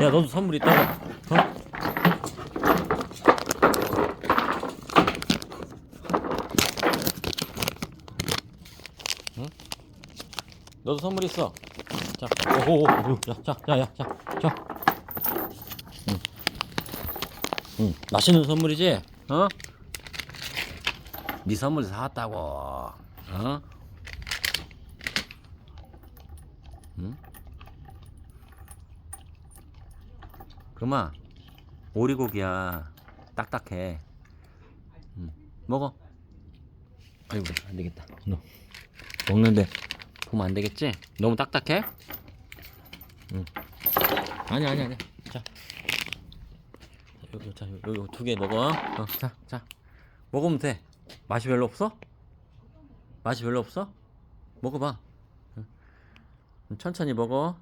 야 너도 선물 있다고 어? 응? 너도 선물 있어 자 오오오 자자야자자 응. 응 맛있는 선물이지 어? 네 선물 사왔다고 어? 응? 금아 오리고기야. 딱딱해. 응. 먹어. 아이고 안 되겠다. 너. 먹는데 보면 안 되겠지? 너무 딱딱해? 응 아니 아니 아니. 자. 요거 자 요거 두개 먹어. 어자자. 먹으면 돼. 맛이 별로 없어? 맛이 별로 없어? 먹어봐. 응. 천천히 먹어